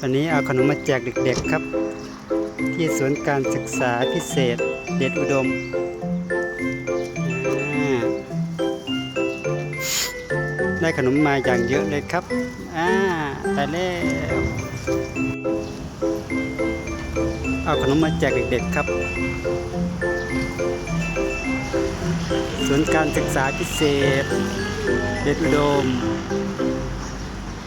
วันนี้เอาขนมมาแจกเด็กๆครับ ที่ศูนการศึกษาพิเศษเดชอุดมได้ขนมมาอย่างเยอะเลยครับ อ่าไปแล้ว เอาขนมมาแจกเด็กๆครับศูนการศึกษาพิเศษ เดชอุดม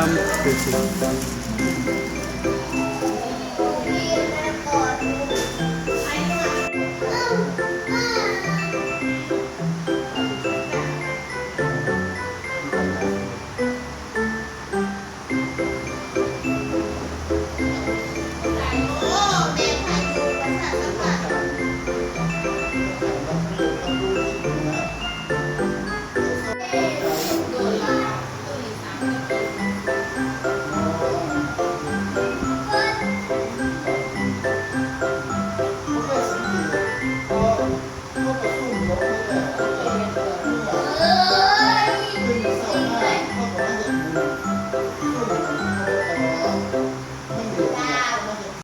mam piercing.